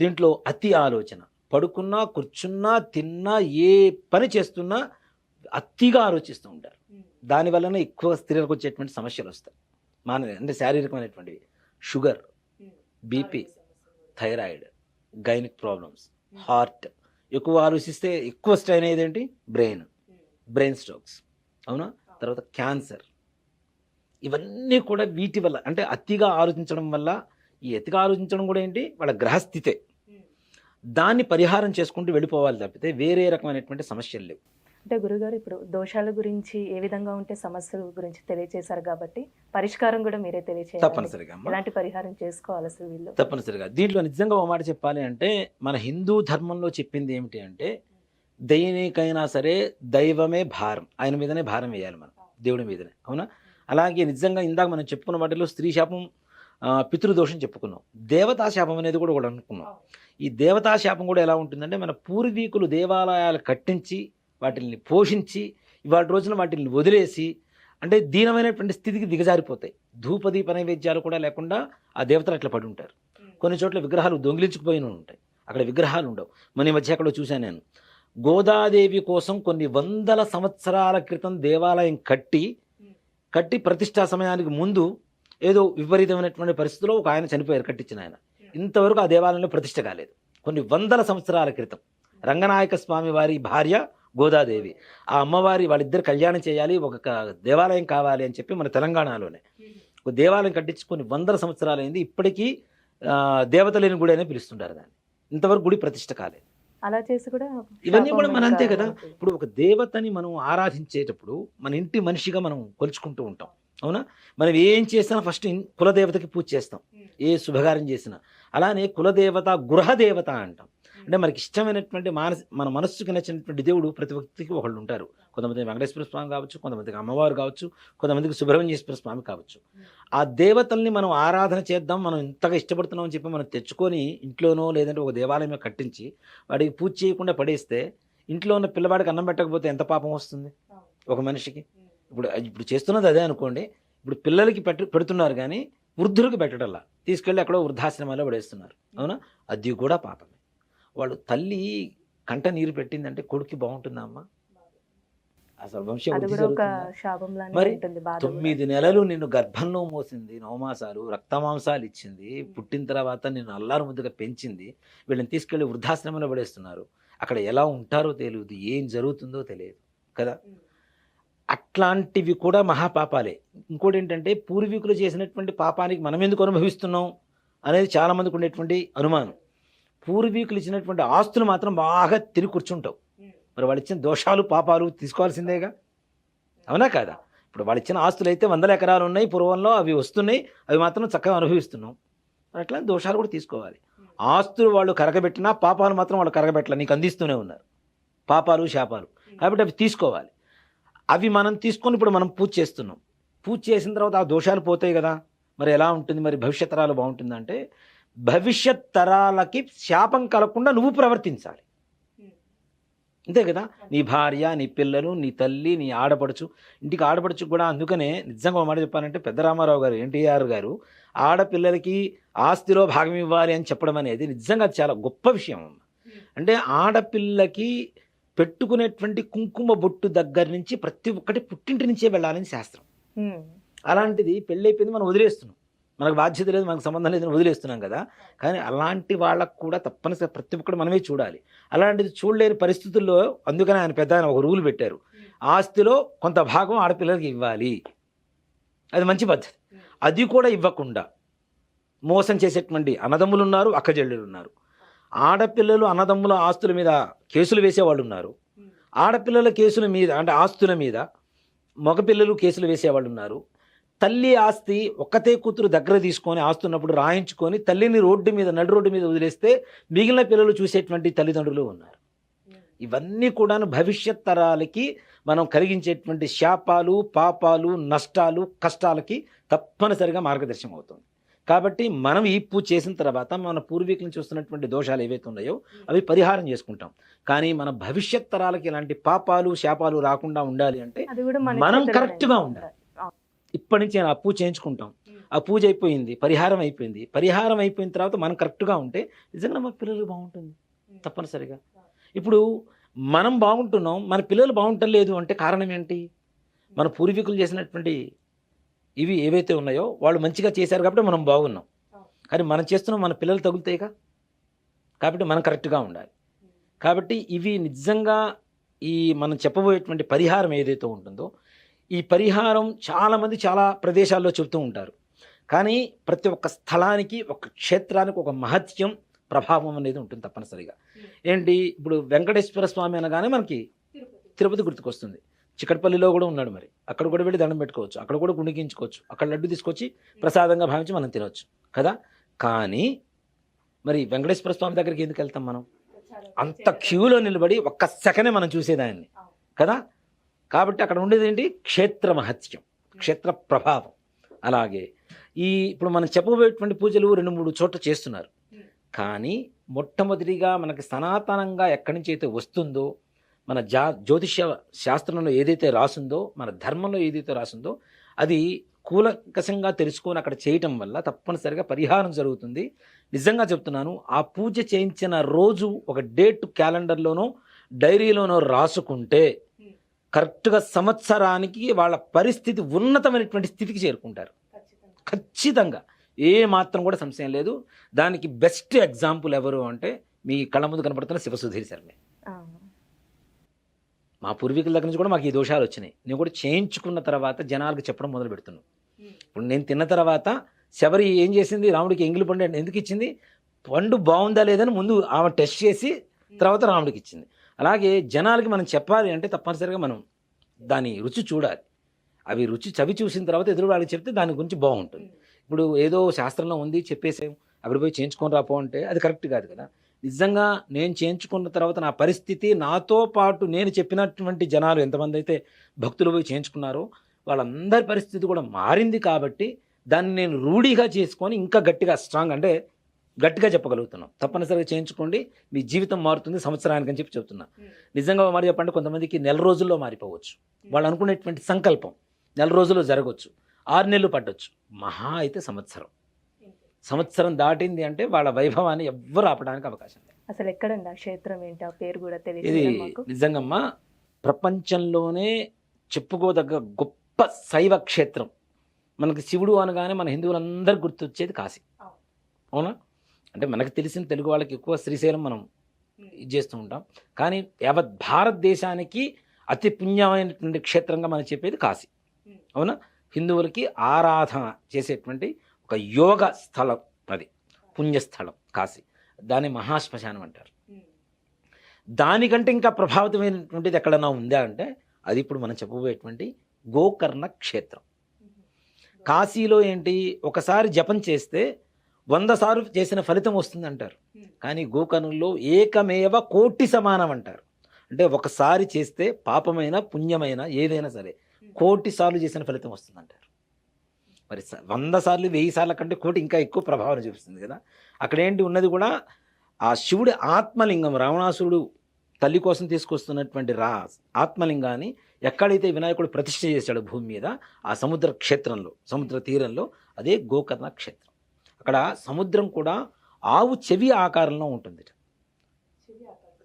దీంట్లో అతి ఆలోచన. పడుకున్నా కూర్చున్నా తిన్నా ఏ పని చేస్తున్నా అతిగా ఆలోచిస్తూ ఉంటారు. దానివల్లనే ఎక్కువ స్త్రీలకు వచ్చేటువంటి సమస్యలు వస్తాయి. మాన అంటే శారీరకమైనటువంటివి sugar BP thyroid gynaec problems heart. ఎక్కువ ఆలోచిస్తే ఎక్కువ స్ట్రైన్ అయ్యేది ఏంటి? బ్రెయిన్. Brain strokes. అవునా? తర్వాత క్యాన్సర్. ఇవన్నీ కూడా వీటి వల్ల అంటే అతిగా ఆలోచించడం వల్ల ఈ అతిగా ఆలోచించడం కూడా ఏంటి? వాళ్ళ గ్రహస్థితే. దాన్ని పరిహారం చేసుకుంటూ వెళ్ళిపోవాలి తప్పితే వేరే రకమైనటువంటి సమస్యలు లేవు. అంటే గురుగారు ఇప్పుడు దోషాల గురించి ఏ విధంగా ఉంటే సమస్యల గురించి తెలియజేశారు కాబట్టి పరిష్కారం కూడా మీరే తెలియజేయాలి తప్పనిసరిగా. ఎలాంటి పరిహారం చేసుకోవాలి అసలు వీళ్ళు? తప్పనిసరిగా. దీంట్లో నిజంగా ఒక మాట చెప్పాలి అంటే మన హిందూ ధర్మంలో చెప్పింది ఏమిటి అంటే దైనికైనా సరే దైవమే భారం. ఆయన మీదనే భారం వేయాలి మనం. దేవుడి మీదనే. అవునా? అలాగే నిజంగా ఇందాక మనం చెప్పుకున్న వాటిలో స్త్రీ శాపం పితృదోషం చెప్పుకున్నాం. దేవతా శాపం అనేది కూడా కూడా అనుకున్నాం. ఈ దేవతా శాపం కూడా ఎలా ఉంటుందంటే మన పూర్వీకులు దేవాలయాలు కట్టించి వాటిని పోషించి ఇవాళ రోజున వాటిని వదిలేసి అంటే దీనమైనటువంటి స్థితికి దిగజారిపోతాయి. ధూపదీప నైవేద్యాలు కూడా లేకుండా ఆ దేవతలు అట్లా పడి ఉంటారు. కొన్ని చోట్ల విగ్రహాలు దొంగిలించుకుపోయిన ఉంటాయి. అక్కడ విగ్రహాలు ఉండవు. మన మధ్య అక్కడ చూశాను నేను. గోదాదేవి కోసం కొన్ని వందల సంవత్సరాల క్రితం దేవాలయం కట్టి కట్టి ప్రతిష్టా సమయానికి ముందు ఏదో విపరీతమైనటువంటి పరిస్థితిలో ఒక ఆయన చనిపోయారు కట్టించిన ఆయన. ఇంతవరకు ఆ దేవాలయంలో ప్రతిష్ట కాలేదు. కొన్ని వందల సంవత్సరాల క్రితం. రంగనాయక స్వామి వారి భార్య గోదాదేవి. ఆ అమ్మవారి వాళ్ళిద్దరు కళ్యాణం చేయాలి ఒక దేవాలయం కావాలి అని చెప్పి మన తెలంగాణలోనే. ఒక దేవాలయం కట్టించి కొన్ని వందల సంవత్సరాలు అయింది ఇప్పటికీ ఆ, దేవత లేని గుడి అనే పిలుస్తుంటారు దాన్ని. ఇంతవరకు గుడి ప్రతిష్ట కాలేదు. అలా చేసి కూడా ఇవన్నీ కూడా మన అంతే కదా. ఇప్పుడు ఒక దేవతని మనం ఆరాధించేటప్పుడు మన ఇంటి మనిషిగా మనం కొలుచుకుంటూ ఉంటాం. అవునా? మనం ఏం చేసినా ఫస్ట్ కులదేవతకి పూజ చేస్తాం. ఏ శుభకార్యం చేసినా. అలానే కులదేవత గృహదేవత అంటాం. అంటే మనకి ఇష్టమైనటువంటి మానసి మన మనస్సుకి నచ్చినటువంటి దేవుడు ప్రతి వ్యక్తికి ఒకళ్ళు ఉంటారు కొంతమంది వెంకటేశ్వర స్వామి కావచ్చు కొంతమందికి అమ్మవారు కావచ్చు కొంతమందికి సుబ్రహ్మణ్యేశ్వర స్వామి కావచ్చు. ఆ దేవతల్ని మనం ఆరాధన చేద్దాం మనం ఇంతగా ఇష్టపడుతున్నాం అని చెప్పి మనం తెచ్చుకొని ఇంట్లోనో లేదంటే ఒక దేవాలయం కట్టించి వాడికి పూజ చేయకుండా పడేస్తే ఇంట్లో ఉన్న పిల్లవాడికి అన్నం పెట్టకపోతే ఎంత పాపం వస్తుంది? ఒక మనిషికి. ఇప్పుడు ఇప్పుడు చేస్తున్నది అదే అనుకోండి. ఇప్పుడు పిల్లలకి పెట్ట పెడుతున్నారు కానీ వృద్ధులకు పెట్టడంలా తీసుకెళ్ళి ఎక్కడో వృద్ధాశ్రమాల్లో పడేస్తున్నారు. అవునా? అది కూడా పాపమే. వాళ్ళు తల్లి కంట నీరు పెట్టిందంటే కొడుక్కి బాగుంటుందా అమ్మా? అసలు వంశం మరి. తొమ్మిది నెలలు నిన్ను గర్భంలో మోసింది నవమాసాలు రక్తమాంసాలు ఇచ్చింది పుట్టిన తర్వాత నిన్ను అల్లారు ముద్దుగా పెంచింది వీళ్ళని తీసుకెళ్ళి వృద్ధాశ్రమంలో పడేస్తున్నారు. అక్కడ ఎలా ఉంటారో తెలియదు ఏం జరుగుతుందో తెలియదు కదా? అట్లాంటివి కూడా మహాపాపాలే. ఇంకోటి ఏంటంటే పూర్వీకులు చేసినటువంటి పాపానికి మనం ఎందుకు అనుభవిస్తున్నాం అనేది చాలా మందికి ఉండేటువంటి అనుమానం. పూర్వీకులు ఇచ్చినటువంటి ఆస్తులు మాత్రం బాగా తిరిగి కూర్చుంటావు. మరి వాళ్ళు ఇచ్చిన దోషాలు పాపాలు తీసుకోవాల్సిందేగా? అవునా కాదా? ఇప్పుడు వాళ్ళు ఇచ్చిన ఆస్తులు అయితే వందల ఎకరాలు ఉన్నాయి పూర్వంలో అవి వస్తున్నాయి అవి మాత్రం చక్కగా అనుభవిస్తున్నాం మరి అట్లా దోషాలు కూడా తీసుకోవాలి. ఆస్తులు వాళ్ళు కరగబెట్టినా పాపాలు మాత్రం వాళ్ళు కరగబెట్టలే నీకు అందిస్తూనే ఉన్నారు. పాపాలు శాపాలు. కాబట్టి అవి తీసుకోవాలి. అవి మనం తీసుకొని ఇప్పుడు మనం పూజ చేస్తున్నాం. పూజ చేసిన తర్వాత ఆ దోషాలు పోతాయి కదా? మరి ఎలా ఉంటుంది? మరి భవిష్యత్ తరాలు బాగుంటుందంటే భవిష్యత్ తరాలకి శాపం కలగకుండా నువ్వు ప్రవర్తించాలి అంతే కదా నీ భార్య నీ పిల్లలు నీ తల్లి నీ ఆడపడుచు ఇంటికి ఆడపడుచు కూడా అందుకనే నిజంగా మాట చెప్పాలంటే పెద్ద రామారావు గారు ఎన్టీఆర్ గారు ఆడపిల్లలకి ఆస్తిలో భాగం ఇవ్వాలి అని చెప్పడం అనేది నిజంగా చాలా గొప్ప విషయం అమ్మ. అంటే ఆడపిల్లకి పెట్టుకునేటువంటి కుంకుమ బొట్టు దగ్గర నుంచి ప్రతి ఒక్కటి పుట్టింటి నుంచే వెళ్ళాలని శాస్త్రం. అలాంటిది పెళ్ళైపోయింది మనం వదిలేస్తున్నాం మనకు బాధ్యత లేదు మనకు సంబంధం లేదని వదిలేస్తున్నాం కదా. కానీ అలాంటి వాళ్ళకు కూడా తప్పనిసరి ప్రతి ఒక్కటి మనమే చూడాలి. అలాంటిది చూడలేని పరిస్థితుల్లో అందుకని ఆయన పెద్ద ఆయన ఒక రూల్ పెట్టారు. ఆస్తిలో కొంత భాగం ఆడపిల్లలకి ఇవ్వాలి. అది మంచి పద్ధతి. అది కూడా ఇవ్వకుండా మోసం చేసేటువంటి అన్నదమ్ములు ఉన్నారు అక్కజెళ్ళులు ఉన్నారు ఆడపిల్లలు అన్నదమ్ముల ఆస్తుల మీద కేసులు వేసేవాళ్ళు ఉన్నారు ఆడపిల్లల కేసుల మీద అంటే ఆస్తుల మీద మగపిల్లలు కేసులు వేసేవాళ్ళు ఉన్నారు తల్లి ఆస్తి ఒక్కతే కూతురు దగ్గర తీసుకొని ఆస్తున్నప్పుడు రాయించుకొని తల్లిని రోడ్డు మీద నడు రోడ్డు మీద వదిలేస్తే మిగిలిన పిల్లలు చూసేటువంటి తల్లిదండ్రులు ఉన్నారు ఇవన్నీ కూడాను భవిష్యత్ తరాలకి మనం కలిగించేటువంటి శాపాలు పాపాలు నష్టాలు కష్టాలకి తప్పనిసరిగా మార్గదర్శనం అవుతుంది కాబట్టి మనం ఈ పూజ చేసిన తర్వాత మన పూర్వీకులను చూస్తున్నటువంటి దోషాలు ఏవైతే ఉన్నాయో అవి పరిహారం చేసుకుంటాం కానీ మన భవిష్యత్ తరాలకి ఇలాంటి పాపాలు శాపాలు రాకుండా ఉండాలి అంటే కూడా మన మనం చేతుల్లోనే correct గా ఉంది. ఉండాలి. ఇప్పటి నుంచి నేను ఆ పూజ చేయించుకుంటాం. ఆ పూజ అయిపోయింది పరిహారం అయిపోయింది. పరిహారం అయిపోయిన తర్వాత మనం కరెక్ట్గా ఉంటే నిజంగా మా పిల్లలు బాగుంటుంది తప్పనిసరిగా. ఇప్పుడు మనం బాగుంటున్నాం మన పిల్లలు బాగుంటలేదు అంటే కారణం ఏంటి? మన పూర్వీకులు చేసినటువంటి ఇవి ఏవైతే ఉన్నాయో వాళ్ళు మంచిగా చేశారు కాబట్టి మనం బాగున్నాం. కానీ మనం చేస్తున్నాం మన పిల్లలు తగులుతాయిగా? కాబట్టి మనం కరెక్ట్గా ఉండాలి. కాబట్టి ఇవి నిజంగా ఈ మనం చెప్పబోయేటువంటి పరిహారం ఏదైతే ఉంటుందో ఈ పరిహారం చాలామంది చాలా ప్రదేశాల్లో చెబుతూ ఉంటారు. కానీ ప్రతి ఒక్క స్థలానికి ఒక క్షేత్రానికి ఒక మహత్యం ప్రభావం అనేది ఉంటుంది తప్పనిసరిగా. ఏంటి? ఇప్పుడు వెంకటేశ్వర స్వామి అనగానే మనకి తిరుపతి. గుర్తుకొస్తుంది. చిక్కడపల్లిలో కూడా ఉన్నాడు మరి. అక్కడ కూడా వెళ్ళి దండం పెట్టుకోవచ్చు. అక్కడ కూడా గుణికించుకోవచ్చు. అక్కడ లడ్డు తీసుకొచ్చి ప్రసాదంగా భావించి మనం తినవచ్చు. కదా? కానీ మరి వెంకటేశ్వర స్వామి దగ్గరికి ఎందుకు వెళ్తాం మనం? అంత క్యూలో నిలబడి ఒక్క సెకండే మనం చూసేదాన్ని. కదా? కాబట్టి అక్కడ ఉండేది ఏంటి? క్షేత్ర మహత్యం క్షేత్ర ప్రభావం. అలాగే ఈ ఇప్పుడు మనం చెప్పబోయేటువంటి పూజలు రెండు మూడు చోట్ల చేస్తున్నారు. కానీ మొట్టమొదటిగా మనకి సనాతనంగా ఎక్కడి నుంచి అయితే వస్తుందో మన జా జ్యోతిష్య శాస్త్రంలో ఏదైతే రాసిందో మన ధర్మంలో ఏదైతే రాసిందో అది కూలకషంగా తెలుసుకొని అక్కడ చేయటం వల్ల తప్పనిసరిగా పరిహారం జరుగుతుంది. నిజంగా చెప్తున్నాను ఆ పూజ చేయించిన రోజు ఒక డేట్ క్యాలెండర్లోనో డైరీలోనో రాసుకుంటే కరెక్ట్గా సంవత్సరానికి వాళ్ళ పరిస్థితి ఉన్నతమైనటువంటి స్థితికి చేరుకుంటారు. ఖచ్చితంగా. ఏ మాత్రం కూడా సంశయం లేదు. దానికి బెస్ట్ ఎగ్జాంపుల్ ఎవరు అంటే మీ కళ్ళ ముందు కనపడుతున్న శివసుధీర్ శర్మే. మా పూర్వీకుల దగ్గర నుంచి కూడా మాకు ఈ దోషాలు వచ్చినాయి. నేను కూడా చేయించుకున్న తర్వాత జనాలకు చెప్పడం మొదలు పెడుతున్నాను ఇప్పుడు నేను తిన్న తర్వాత శబరి ఏం చేసింది? రాముడికి ఎంగిలి పండు ఎందుకు ఇచ్చింది? పండు బాగుందా లేదని ముందు ఆమె టెస్ట్ చేసి తర్వాత రాముడికి ఇచ్చింది. అలాగే జనాలకి మనం చెప్పాలి అంటే తప్పనిసరిగా మనం దాని రుచి చూడాలి. అవి రుచి చవి చూసిన తర్వాత ఎదురు వాళ్ళకి చెప్తే దాని గురించి బాగుంటుంది. ఇప్పుడు ఏదో శాస్త్రంలో ఉంది చెప్పేసాం అక్కడ పోయి చేయించుకొని రాపో అంటే అది కరెక్ట్ కాదు కదా. నిజంగా నేను చేయించుకున్న తర్వాత నా పరిస్థితి నాతో పాటు నేను చెప్పినటువంటి జనాలు ఎంతమంది అయితే భక్తులు పోయి చేయించుకున్నారో వాళ్ళందరి పరిస్థితి కూడా మారింది కాబట్టి దాన్ని నేను రూఢిగా చేసుకొని ఇంకా గట్టిగా స్ట్రాంగ్ అంటే గట్టిగా చెప్పగలుగుతున్నాం. తప్పనిసరిగా చేయించుకోండి. మీ జీవితం మారుతుంది సంవత్సరానికి అని చెప్పి చెప్తున్నా. నిజంగా మరి చెప్పండి కొంతమందికి నెల రోజుల్లో మారిపోవచ్చు. వాళ్ళు అనుకునేటువంటి సంకల్పం నెల రోజుల్లో జరగవచ్చు. ఆరు నెలలు పట్టొచ్చు. మహా అయితే సంవత్సరం. సంవత్సరం దాటింది అంటే వాళ్ళ వైభవాన్ని ఎవ్వరు ఆపడానికి అవకాశం లేదు. అసలు ఎక్కడండి ఆ క్షేత్రం ఏంటి? ఆ పేరు కూడా ఇది తెలియదు మాకు. నిజంగమ్మా ప్రపంచంలోనే చెప్పుకోదగ్గ గొప్ప శైవ క్షేత్రం. మనకి శివుడు అనగానే మన హిందువులందరూ గుర్తొచ్చేది కాశీ. అవునా? అంటే మనకు తెలిసిన తెలుగు వాళ్ళకి ఎక్కువ శ్రీశైలం మనం ఇది చేస్తూ ఉంటాం. కానీ యావత్ భారతదేశానికి అతి పుణ్యమైనటువంటి క్షేత్రంగా మనం చెప్పేది కాశీ. అవునా? హిందువులకి ఆరాధన చేసేటువంటి ఒక యోగ స్థలం అది. పుణ్యస్థలం కాశీ. దాన్ని మహాశ్మశానం అంటారు. దానికంటే ఇంకా ప్రభావితమైనటువంటిది ఎక్కడన్నా ఉందా అంటే అది ఇప్పుడు మనం చెప్పబోయేటువంటి గోకర్ణ క్షేత్రం. కాశీలో ఏంటి? ఒకసారి జపం చేస్తే వంద సార్లు చేసిన ఫలితం వస్తుంది అంటారు కానీ గోకర్ణంలో ఏకమేవ కోటి సమానం అంటారు. అంటే ఒకసారి చేస్తే పాపమైన పుణ్యమైన ఏదైనా సరే కోటి సార్లు చేసిన ఫలితం వస్తుందంటారు. మరి వంద సార్లు వెయ్యి సార్ల కంటే కోటి ఇంకా ఎక్కువ ప్రభావం చూపిస్తుంది కదా. అక్కడ ఏంటి ఉన్నది కూడా ఆ శివుడి ఆత్మలింగం రావణాసురుడు తల్లి కోసం తీసుకొస్తున్నటువంటి రా ఆత్మలింగాన్ని ఎక్కడైతే వినాయకుడు ప్రతిష్ఠ చేశాడు భూమి మీద ఆ సముద్ర క్షేత్రంలో సముద్ర తీరంలో అదే గోకర్ణ క్షేత్రం. అక్కడ సముద్రం కూడా ఆవు చెవి ఆకారంలో ఉంటుంది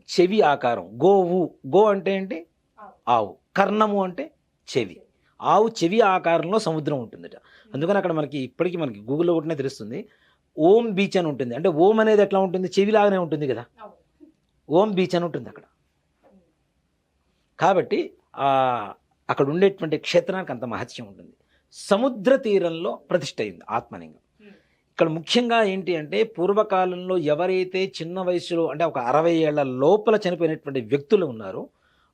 చెవి ఆకారం. గోవు గో అంటే ఏంటి? ఆవు. కర్ణము అంటే చెవి. ఆవు చెవి ఆకారంలో సముద్రం ఉంటుందట. అందుకని అక్కడ మనకి ఇప్పటికీ మనకి గూగుల్లో కొట్టినా తెలుస్తుంది. ఓం బీచ్ అని ఉంటుంది. అంటే ఓం అనేది ఎట్లా ఉంటుంది? చెవిలాగానే ఉంటుంది కదా. ఓం బీచ్ అని ఉంటుంది అక్కడ. కాబట్టి అక్కడ ఉండేటువంటి క్షేత్రానికి అంత మహత్యం ఉంటుంది. సముద్ర తీరంలో ప్రతిష్ఠ అయింది ఆత్మలింగం. ఇక్కడ ముఖ్యంగా ఏంటి అంటే పూర్వకాలంలో ఎవరైతే చిన్న వయసులో అంటే ఒక అరవై ఏళ్ళ లోపల చనిపోయినటువంటి వ్యక్తులు ఉన్నారో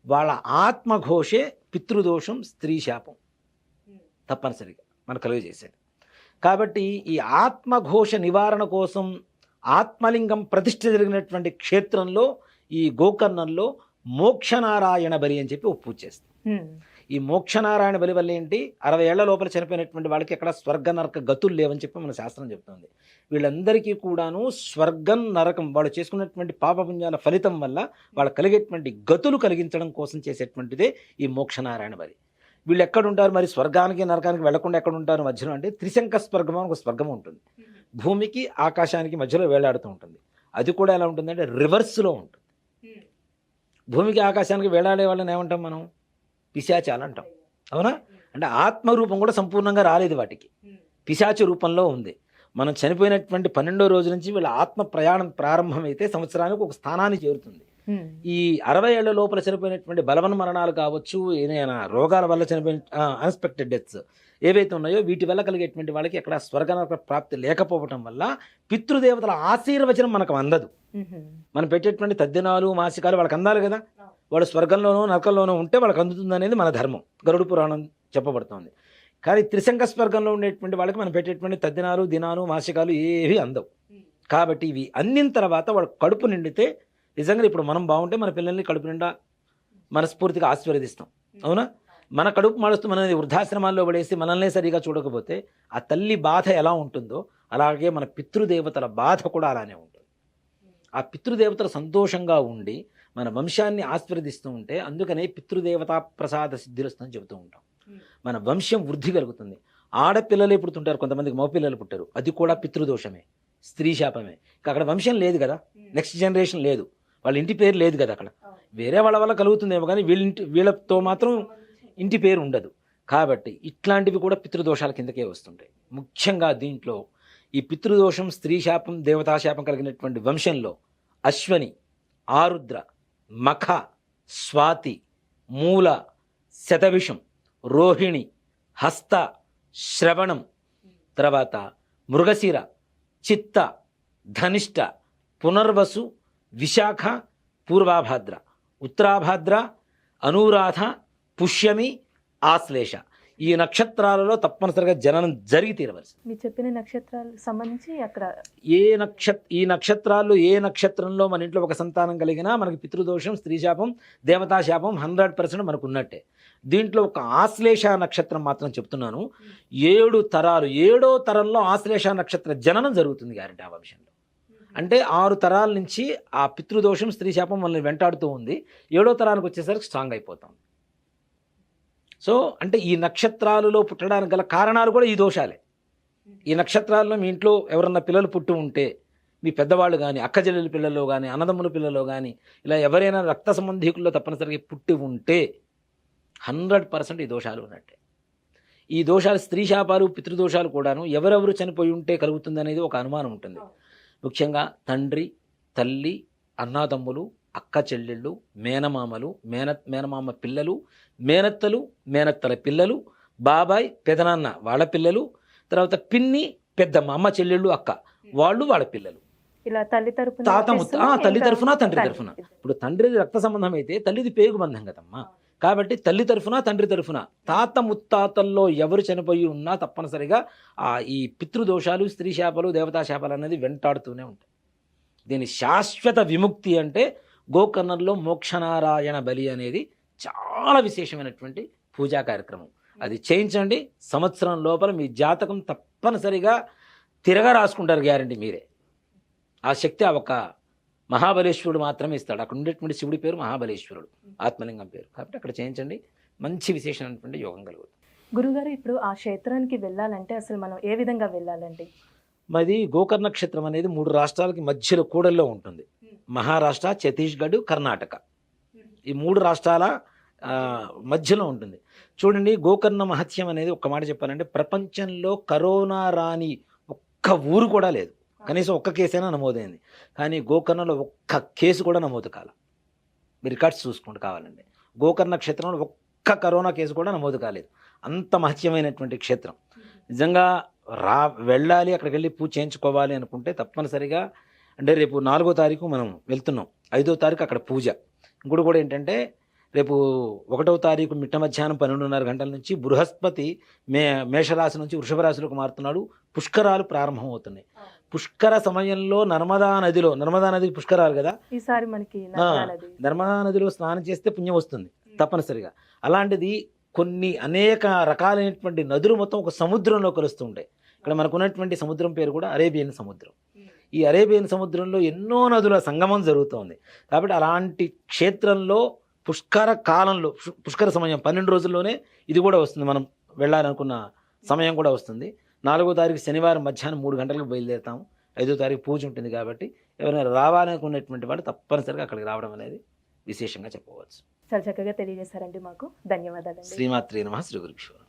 వాళ్ళ ఆత్మఘోషే పితృదోషం స్త్రీ శాపం తప్పనిసరిగా మనకు కలుగజేసేది. కాబట్టి ఈ ఆత్మఘోష నివారణ కోసం ఆత్మలింగం ప్రతిష్ఠ జరిగినటువంటి క్షేత్రంలో ఈ గోకర్ణంలో మోక్షనారాయణ బలి అని చెప్పి ఒక పూజ చేస్తాం ఈ మోక్షనారాయణ బలి వల్ల ఏంటి? అరవై ఏళ్ళ లోపల చనిపోయినటువంటి వాళ్ళకి ఎక్కడ స్వర్గ నరక గతులు లేవని చెప్పి మన శాస్త్రం చెప్తుంది. వీళ్ళందరికీ కూడాను స్వర్గం నరకం వాళ్ళు చేసుకున్నటువంటి పాపపుణ్యాల ఫలితం వల్ల వాళ్ళు కలిగేటువంటి గతులు కలిగించడం కోసం చేసేటువంటిదే ఈ మోక్షనారాయణ బలి. వీళ్ళు ఎక్కడ ఉంటారు మరి స్వర్గానికి నరకానికి వెళ్ళకుండా ఎక్కడ ఉంటారు మధ్యలో? అంటే త్రిశంక స్వర్గం అని ఒక స్వర్గం ఉంటుంది. భూమికి ఆకాశానికి మధ్యలో వేలాడుతూ ఉంటుంది. అది కూడా ఎలా ఉంటుందంటే రివర్స్లో ఉంటుంది. భూమికి ఆకాశానికి వేలాడే వాళ్ళని ఏమంటాం మనం? పిశాచాలు అంటాం అవునా? అంటే ఆత్మరూపం కూడా సంపూర్ణంగా రాలేదు వాటికి. పిశాచ రూపంలో ఉంది. మనం చనిపోయినటువంటి పన్నెండో రోజు నుంచి వీళ్ళ ఆత్మ ప్రయాణం ప్రారంభమైతే సంవత్సరానికి ఒక స్థానాన్ని చేరుతుంది. ఈ అరవై ఏళ్ళ లోపల చనిపోయినటువంటి బలవన్ మరణాలు కావచ్చు ఏదైనా రోగాల వల్ల చనిపోయిన అన్ఎక్స్పెక్టెడ్ డెత్స్ ఏవైతే ఉన్నాయో వీటి వల్ల కలిగేటువంటి వాళ్ళకి ఎక్కడ స్వర్గనరక ప్రాప్తి లేకపోవటం వల్ల పితృదేవతల ఆశీర్వచనం మనకు అందదు. మనం పెట్టేటువంటి తద్దినాలు మాసికాలు వాళ్ళకి అందాలి కదా. వాడు స్వర్గంలోనూ నరకంలోనూ ఉంటే వాళ్ళకి అందుతుంది అనేది మన ధర్మం. గరుడు పురాణం చెప్పబడుతోంది. కానీ త్రిశంక స్వర్గంలో ఉండేటువంటి వాళ్ళకి మనం పెట్టేటువంటి తద్దినాలు దినాలు మాసికాలు ఏవి అందవు. కాబట్టి ఇవి అందిన తర్వాత వాడు కడుపు నిండితే నిజంగా ఇప్పుడు మనం బాగుంటే మన పిల్లల్ని కడుపు నిండా మనస్ఫూర్తిగా ఆశీర్వదిస్తాం. అవునా? మన కడుపు మాడుస్తూ మనది వృద్ధాశ్రమాల్లో పడేసి మనల్నే సరిగా చూడకపోతే ఆ తల్లి బాధ ఎలా ఉంటుందో అలాగే మన పితృదేవతల బాధ కూడా అలానే ఉంటుంది. ఆ పితృదేవతలు సంతోషంగా ఉండి మన వంశాన్ని ఆశీర్వదిస్తూ ఉంటే అందుకనే పితృదేవతా ప్రసాద సిద్ధిరస్తుందని చెబుతూ ఉంటాం. మన వంశం వృద్ధి కలుగుతుంది. ఆడపిల్లలే పుడుతుంటారు కొంతమందికి మగపిల్లలు పుట్టారు. అది కూడా పితృదోషమే స్త్రీ శాపమే. ఇక అక్కడ వంశం లేదు కదా. నెక్స్ట్ జనరేషన్ లేదు. వాళ్ళ ఇంటి పేరు లేదు కదా అక్కడ. వేరే వాళ్ళ వల్ల కలుగుతుందేమో కానీ వీళ్ళింటి వీళ్ళతో మాత్రం ఇంటి పేరు ఉండదు. కాబట్టి ఇట్లాంటివి కూడా పితృదోషాల కిందకే వస్తుంటాయి. ముఖ్యంగా దీంట్లో ఈ పితృదోషం స్త్రీ శాపం దేవతాశాపం కలిగినటువంటి వంశంలో అశ్వని ఆరుద్ర మఖ స్వాతి మూల శతవిషం రోహిణి హస్త శ్రవణం. తర్వాత మృగశిర చిత్త ధనిష్ట పునర్వసు విశాఖ పూర్వాభాద్ర ఉత్తరాభాద్ర అనురాధ పుష్యమి ఆశ్లేష. ఈ నక్షత్రాలలో తప్పనిసరిగా జననం జరిగి తీరవలసి. మీరు చెప్పిన నక్షత్రాలకు సంబంధించి అక్కడ ఏ నక్షత్ర ఈ నక్షత్రాల్లో ఏ నక్షత్రంలో మన ఇంట్లో ఒక సంతానం కలిగినా మనకి పితృదోషం స్త్రీశాపం దేవతాశాపం హండ్రెడ్ పర్సెంట్ మనకు ఉన్నట్టే. దీంట్లో ఒక ఆశ్లేష నక్షత్రం మాత్రం చెప్తున్నాను. ఏడు తరాలు ఏడో తరంలో ఆశ్లేష నక్షత్ర జననం జరుగుతుంది గ్యారెంటీ ఆ వంశంలో అంటే ఆరు తరాల నుంచి ఆ పితృదోషం స్త్రీశాపం మనల్ని వెంటాడుతూ ఉంది. ఏడో తరానికి వచ్చేసరికి స్ట్రాంగ్ అయిపోతాం. సో అంటే ఈ నక్షత్రాలలో పుట్టడానికి గల కారణాలు కూడా ఈ దోషాలే. ఈ నక్షత్రాల్లో మీ ఇంట్లో ఎవరన్నా పిల్లలు పుట్టి ఉంటే మీ పెద్దవాళ్ళు కానీ అక్క చెల్లెల పిల్లలు కానీ అన్నదమ్ముల పిల్లలు కానీ ఇలా ఎవరైనా రక్త సంబంధికుల్లో తప్పనిసరిగా పుట్టి ఉంటే హండ్రెడ్ పర్సెంట్ ఈ దోషాలు ఉన్నట్టే. ఈ దోషాలు స్త్రీ శాపాలు పితృదోషాలు కూడాను ఎవరెవరు చనిపోయి ఉంటే కలుగుతుంది అనేది ఒక అనుమానం ఉంటుంది. ముఖ్యంగా తండ్రి తల్లి అన్నాతమ్ములు అక్క చెల్లెళ్ళు మేనమామలు మేన మేనమామ పిల్లలు మేనత్తలు మేనత్తల పిల్లలు బాబాయ్ పెదనాన్న వాళ్ళ పిల్లలు తర్వాత పిన్ని పెద్దమ్మ అమ్మ చెల్లెళ్ళు అక్క. వాళ్ళు వాళ్ళ పిల్లలు. ఇలా తల్లి తరపున తాత తల్లి తరఫున తండ్రి. తరఫున. ఇప్పుడు తండ్రిది రక్త సంబంధం అయితే తల్లిది పేగు బంధం కదమ్మా. కాబట్టి తల్లి తరఫున తండ్రి తరఫున. తాత ముత్తాతల్లో ఎవరు చనిపోయి ఉన్నా తప్పనిసరిగా ఆ ఈ పితృదోషాలు స్త్రీ శాపాలు దేవతా శాపాలు అనేది వెంటాడుతూనే ఉంటాయి. దీని శాశ్వత విముక్తి అంటే గోకర్ణంలో మోక్షనారాయణ బలి అనేది చాలా విశేషమైనటువంటి పూజా కార్యక్రమం. అది చేయించండి. సంవత్సరం లోపల మీ జాతకం తప్పనిసరిగా తిరగ రాసుకుంటారు గ్యారంటీ మీరే. ఆ శక్తి ఆ ఒక మహాబలేశ్వరుడు మాత్రమే ఇస్తాడు. అక్కడ ఉండేటువంటి శివుడి పేరు మహాబలేశ్వరుడు. ఆత్మలింగం పేరు. కాబట్టి అక్కడ చేయించండి. మంచి విశేషమైనటువంటి యోగం కలుగుతుంది. గురుగారు ఇప్పుడు ఆ క్షేత్రానికి వెళ్ళాలంటే అసలు మనం ఏ విధంగా వెళ్ళాలండి? మాది గోకర్ణ క్షేత్రం అనేది మూడు రాష్ట్రాలకి మధ్యలో కూడల్లో ఉంటుంది. మహారాష్ట్ర ఛత్తీస్గఢ్ కర్ణాటక. ఈ మూడు రాష్ట్రాల మధ్యలో ఉంటుంది. చూడండి గోకర్ణ మహత్యం అనేది ఒక్క మాట చెప్పాలంటే ప్రపంచంలో కరోనా రాని ఒక్క ఊరు కూడా లేదు. కనీసం ఒక్క కేసైనా నమోదైంది. కానీ గోకర్ణలో ఒక్క కేసు కూడా నమోదు కాల. మీరు రికార్డ్స్ చూసుకోండి కావాలండి గోకర్ణ క్షేత్రంలో ఒక్క కరోనా కేసు కూడా నమోదు కాలేదు. అంత మహత్యమైనటువంటి క్షేత్రం. నిజంగా రా వెళ్ళాలి అక్కడికి వెళ్ళి పూజ చేయించుకోవాలి అనుకుంటే తప్పనిసరిగా అంటే రేపు నాలుగో తారీఖు మనం వెళ్తున్నాం. ఐదో తారీఖు అక్కడ పూజ. ఇంకోటి కూడా ఏంటంటే రేపు ఒకటవ తారీఖు మిట్ట మధ్యాహ్నం పన్నెండున్నర గంటల నుంచి బృహస్పతి మే మేషరాశి నుంచి వృషభ రాశిలోకి మారుతున్నాడు. పుష్కరాలు ప్రారంభమవుతున్నాయి. పుష్కర సమయంలో నర్మదా నదిలో నర్మదా నది పుష్కరాలు కదా? ఈసారి మనకి నర్మదా నదిలో స్నానం చేస్తే పుణ్యం వస్తుంది తప్పనిసరిగా. అలాంటిది కొన్ని అనేక రకాలైనటువంటి నదులు మొత్తం ఒక సముద్రంలో కలుస్తూ ఉంటాయి ఇక్కడ మనకు ఉన్నటువంటి సముద్రం పేరు కూడా అరేబియన్ సముద్రం. ఈ అరేబియన్ సముద్రంలో ఎన్నో నదుల సంగమం జరుగుతోంది. కాబట్టి అలాంటి క్షేత్రంలో పుష్కర కాలంలో పుష్- పుష్కర సమయం పన్నెండు రోజుల్లోనే ఇది కూడా వస్తుంది. మనం వెళ్ళాలనుకున్న సమయం కూడా వస్తుంది. నాలుగో తారీఖు శనివారం మధ్యాహ్నం మూడు గంటలకు బయలుదేరుతాము. ఐదో తారీఖు పూజ ఉంటుంది కాబట్టి ఎవరైనా రావాలనుకున్నటువంటి వాళ్ళు తప్పనిసరిగా అక్కడికి రావడం అనేది విశేషంగా చెప్పవచ్చు. చాలా చక్కగా తెలియజేశారండి మాకు. ధన్యవాదాలండి. శ్రీమాత్రి నమ. శ్రీ గురుక్షోరం